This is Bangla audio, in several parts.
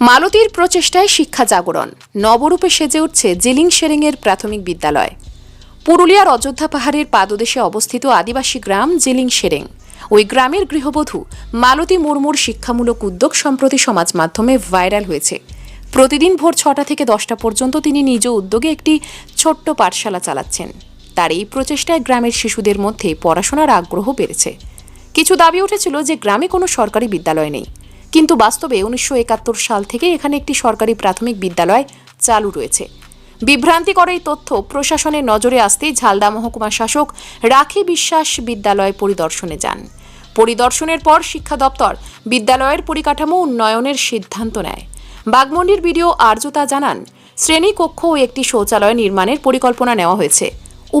মালতীর প্রচেষ্টায় শিক্ষা জাগরণ। নবরূপে সেজে উঠছে জিলিং শেরেংয়ের প্রাথমিক বিদ্যালয়। পুরুলিয়ার অযোধ্যা পাহাড়ের পাদদেশে অবস্থিত আদিবাসী গ্রাম জিলিং শেরেং। ওই গ্রামের গৃহবধূ মালতী মুর্মুর শিক্ষামূলক উদ্যোগ সম্প্রতি সমাজ মাধ্যমে ভাইরাল হয়েছে। প্রতিদিন ভোর ছটা থেকে দশটা পর্যন্ত তিনি নিজ উদ্যোগে একটি ছোট্ট পাঠশালা চালাচ্ছেন। তার এই প্রচেষ্টায় গ্রামের শিশুদের মধ্যে পড়াশোনার আগ্রহ বেড়েছে। কিছু দাবি উঠেছিল যে গ্রামে কোনো সরকারি বিদ্যালয় নেই। কিন্তু বাস্তবে উনিশশো একাত্তর সাল থেকে এখানে একটি সরকারি প্রাথমিক বিদ্যালয় চালু রয়েছে। বিভ্রান্তিকর এই তথ্য প্রশাসনের নজরে আসতেই ঝালদা মহকুমা শাসক রাখি বিশ্বাস বিদ্যালয় পরিদর্শনে যান। পরিদর্শনের পর শিক্ষা দপ্তর বিদ্যালয়ের পরিকাঠামো উন্নয়নের সিদ্ধান্ত নেয়। বাগমন্ডির বিডিও আর্যতা জানান, শ্রেণীকক্ষ ও একটি শৌচালয় নির্মাণের পরিকল্পনা নেওয়া হয়েছে।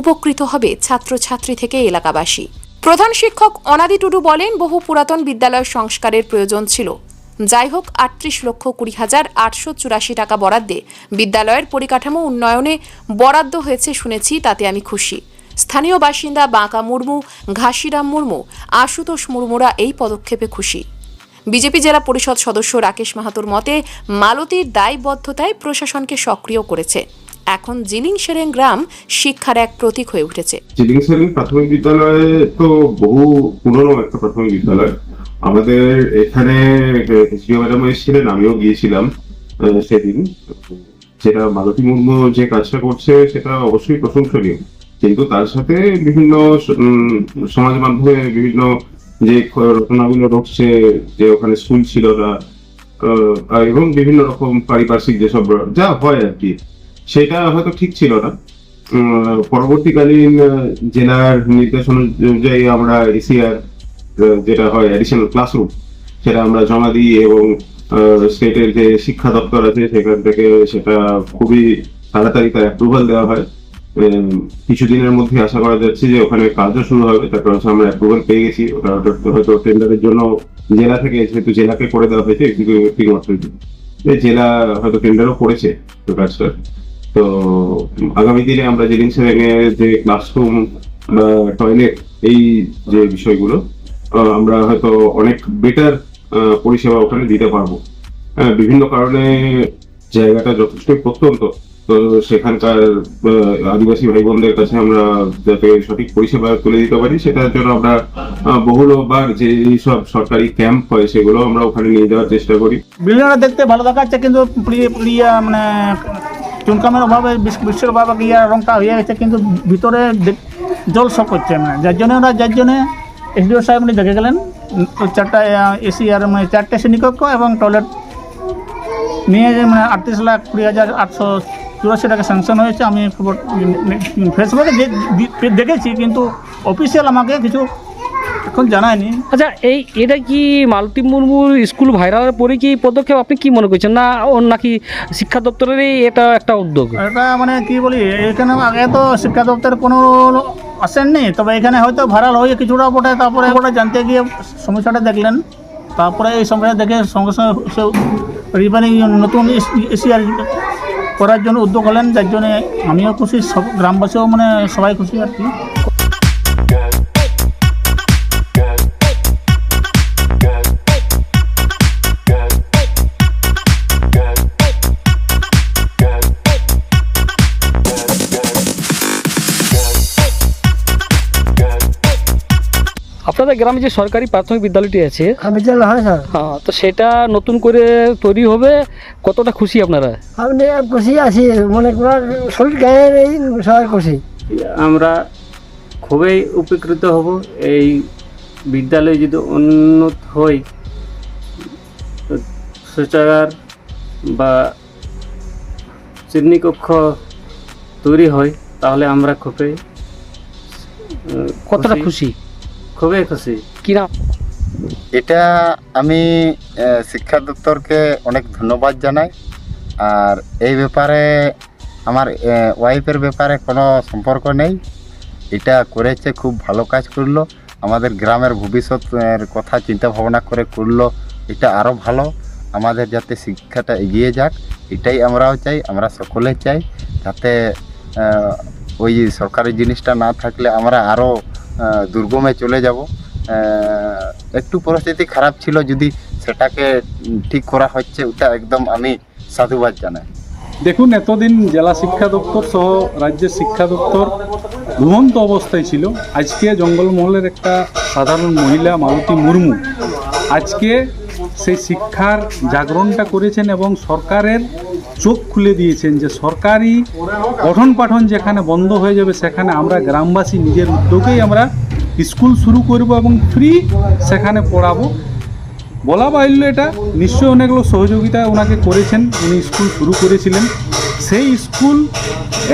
উপকৃত হবে ছাত্রছাত্রী থেকে এলাকাবাসী। প্রধান শিক্ষক অনাদি টুডু বলেন, বহু পুরাতন বিদ্যালয় সংস্কারের প্রয়োজন ছিল। যাই হোক আটত্রিশ লক্ষ কুড়ি হাজার আটশো চুরাশি টাকা বরাদ্দে বিদ্যালয়ের পরিকাঠামো উন্নয়নে বরাদ্দ হয়েছে শুনেছি, তাতে আমি খুশি। স্থানীয় বাসিন্দা বাঁকা মুর্মু, ঘাসিরাম মুর্মু, আশুতোষ মুর্মুরা এই পদক্ষেপে খুশি। বিজেপি জেলা পরিষদ সদস্য রাকেশ মাহাতোর মতে, মালতীর দায়বদ্ধতায় প্রশাসনকে সক্রিয় করেছে। এখন জিলিং সেরেং গ্রাম শিক্ষার এক প্রতীক হয়ে উঠেছে। চিলিং সেলিং প্রাথমিক বিদ্যালয় তো বহু পুরনো একটা প্রাথমিক বিদ্যালয়। আমাদের এখানে সিও ম্যাডাম এসেছিলেন, আমিও গিয়েছিলাম সেদিন। যেটা মালতী মুর্মু যে কাজটা করছে, সেটা অবশ্যই প্রশংসনীয়। কিন্তু তার সাথে বিভিন্ন সমাজ মাধ্যমে বিভিন্ন যে ঘটনাগুলো ঘটছে যে ওখানে স্কুল ছিল না এবং বিভিন্ন রকম পারিপার্শ্বিক যেসব যা হয় আর কি। সেটা হয়তো ঠিক ছিল না। পরবর্তীকালীন জেলার নির্দেশ অনুযায়ী আমরা এসিআর যেটা হয় অ্যাডিশনাল ক্লাসরুম সেটা আমরা জমা দিই এবং স্টেটের যে শিক্ষা দপ্তর আছে, সেখান থেকে সেটা খুবই তাড়াতাড়ি তার অ্যাপ্রুভাল দেওয়া হয়। কিছুদিনের মধ্যে আশা করা যাচ্ছে যে ওখানে কাজও শুরু হবে, তার কারণ হচ্ছে আমরা অ্যাপ্রুভাল পেয়ে গেছি। ওটা হয়তো টেন্ডারের জন্য জেলা থেকে যেহেতু জেলাকে করে দেওয়া হয়েছে এক্সিকিউটিভ অথরিটি জেলা। হয়তো টেন্ডারও করেছে কাজটা তো আগামী দিনে আমরা জেলিং সেভেনে যে ক্লাসরুম বা টয়লেট এই যে বিষয়গুলো আমরা হয়তো অনেক বেটার পরিষেবা ওখানে দিতে পারব। হ্যাঁ বিভিন্ন কারণে জায়গাটা যথেষ্টই প্রত্যন্ত। তো সেখানকার আদিবাসী ভাই বোনদের কাছে আমরা যাতে সঠিক পরিষেবা তুলে দিতে পারি, সেটার জন্য আমরা বহুবার যে সব সরকারি ক্যাম্প হয় সেগুলো আমরা ওখানে নিয়ে যাওয়ার চেষ্টা করি। বিল্ডিংটা দেখতে ভালো দেখাচ্ছে, কিন্তু মানে চুনকামের অভাবে বিশ্বের অভাবে ইয়া রংটা হয়ে গেছে, কিন্তু ভিতরে জল সব করছে মানে। যার জন্য ওরা যার জন্য এসডিও সাহেব উনি দেখে গেলেন চারটা এসি আর মানে চারটে শ্রেণীকক্ষ এবং টয়লেট নিয়ে মানে আটত্রিশ লাখ কুড়ি হাজার আটশো চুরাশি টাকা স্যাংশন হয়েছে। আমি খবর ফেসবুকে দেখেছি, কিন্তু অফিসিয়াল আমাকে কিছু এখন জানায়নি। আচ্ছা এই এটা কি মালতী মুর্মুর স্কুল ভাইরালের পরে কি পদক্ষেপ আপনি কি মনে করছেন? না ওর নাকি শিক্ষা দপ্তরেরই এটা একটা উদ্যোগ? এটা মানে কি বলি এখানে আগে তো শিক্ষা দপ্তরের কোনো আসেননি তবে এখানে হয়তো ভাইরাল হয়ে কিছুটা বটে তারপরে ওটা জানতে গিয়ে সমস্যাটা দেখলেন। তারপরে এই সমস্যা দেখে সঙ্গে সঙ্গে রিপেয়ারিং নতুন এসিআর করার জন্য উদ্যোগ হলেন যার জন্য আমিও খুশি সব গ্রামবাসীও মানে সবাই খুশি আর কি। আপনাদের গ্রামে যে সরকারি প্রাথমিক বিদ্যালয়টি আছে বিদ্যালয় হয় স্যার। হ্যাঁ তো সেটা নতুন করে তৈরি হবে কতটা খুশি আপনারা? আপনি খুশি আছি মনে করার শরীর গায়ের এই সবাই খুশি। আমরা খুবই উপকৃত হব এই বিদ্যালয় যদি উন্নত হয় শৌচাগার বা শ্রেণীকক্ষ তৈরি হয় তাহলে আমরা খুবই কতটা খুশি? খুবই খুশি। কি নাম? এটা আমি শিক্ষা দপ্তরকে অনেক ধন্যবাদ জানাই। আর এই ব্যাপারে আমার ওয়াইফের ব্যাপারে কোনো সম্পর্ক নেই। এটা করেছে খুব ভালো কাজ করল। আমাদের গ্রামের ভবিষ্যতের কথা চিন্তা ভাবনা করে করল। এটা আরও ভালো। আমাদের যাতে শিক্ষাটা এগিয়ে যাক এটাই আমরাও চাই আমরা সকলে চাই। যাতে ওই সরকারি জিনিসটা না থাকলে আমরা আরও দুর্গমে চলে যাব। একটু পরিস্থিতি খারাপ ছিল যদি সেটাকে ঠিক করা হচ্ছে, ওটা একদম আমি সাধুবাদ জানাই। দেখুন, এতদিন জেলা শিক্ষা দপ্তর সহ রাজ্যের শিক্ষা দপ্তর ঘুমন্ত অবস্থায় ছিল। আজকে জঙ্গলমহলের একটা সাধারণ মহিলা মালতী মুর্মু, আজকে সেই শিক্ষার জাগরণটা করেছেন এবং সরকারের চোখ খুলে দিয়েছেন যে সরকারি পঠন পাঠন যেখানে বন্ধ হয়ে যাবে, সেখানে আমরা গ্রামবাসী নিজের উদ্যোগেই আমরা স্কুল শুরু করব এবং ফ্রি সেখানে পড়াবো। বলা বাহুল্য এটা, নিশ্চয়ই অনেকগুলো সহযোগিতা ওনাকে করেছেন, উনি স্কুল শুরু করেছিলেন। সেই স্কুল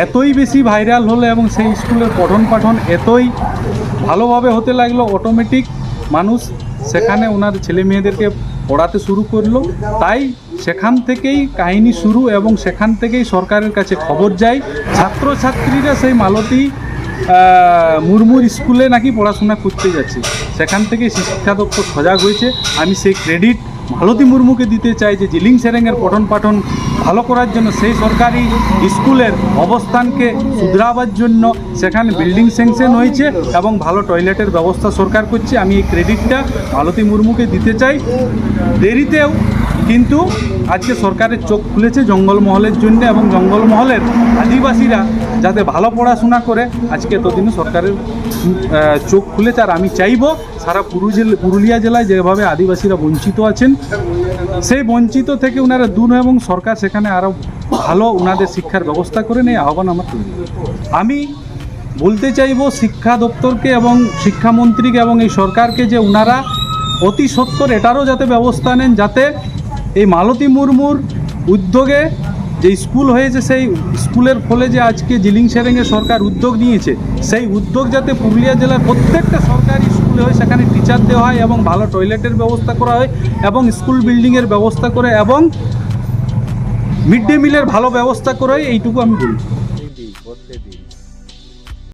এতই বেশি ভাইরাল হলো এবং সেই স্কুলের পঠন পাঠন এতই ভালোভাবে হতে লাগল অটোমেটিক মানুষ সেখানে ওনার ছেলে মেয়েদেরকে পড়াতে শুরু করল। তাই সেখান থেকেই কাহিনী শুরু এবং সেখান থেকেই সরকারের কাছে খবর যায়। ছাত্রছাত্রীরা সেই মালতী মুরমুর স্কুলে নাকি পড়াশোনা করতে যাচ্ছে। সেখান থেকে শিক্ষা দপ্তর সজাগ হয়েছে। আমি সেই ক্রেডিট মালতী মুর্মুকে দিতে চাই যে জিলিং সেরেঙের পঠন পাঠন ভালো করার জন্য সেই সরকারি স্কুলের অবস্থানকে শুধরাবার জন্য সেখানে বিল্ডিং স্যাংশন হয়েছে এবং ভালো টয়লেটের ব্যবস্থা সরকার করছে। আমি এই ক্রেডিটটা মালতী মুর্মুকে দিতে চাই। দেরিতেও কিন্তু আজকে সরকারের চোখ খুলেছে জঙ্গলমহলের জন্য এবং জঙ্গলমহলের আদিবাসীরা যাতে ভালো পড়াশোনা করে, আজকে এতদিনে সরকারের চোখ খুলেছে। আর আমি চাইব সারা পুরুলিয়া জেলায় যেভাবে আদিবাসীরা বঞ্চিত আছেন, সেই বঞ্চিত থেকে ওনারা দূর এবং সরকার সেখানে আরও ভালো ওনাদের শিক্ষার ব্যবস্থা করেন, এই আহ্বান আমার আমি বলতে চাইব শিক্ষা দপ্তরকে এবং শিক্ষামন্ত্রীকে এবং এই সরকারকে যে ওনারা অতি সত্বর এটারও যাতে ব্যবস্থা নেন, যাতে এই মালতী মুর্মুর উদ্যোগে যে স্কুল হয়েছে, সেই স্কুলের ফলে যে আজকে জিলিং সেরেঙ্গে সরকার উদ্যোগ নিয়েছে। সেই উদ্যোগ যাতে পুরুলিয়া জেলার প্রত্যেকটা সরকারি স্কুলে হয়, সেখানে টিচার দেওয়া হয় এবং ভালো টয়লেটের ব্যবস্থা করা হয় এবং স্কুল বিল্ডিংয়ের ব্যবস্থা করে এবং মিড ডে মিলের ভালো ব্যবস্থা করে, এইটুকু আমি বলি।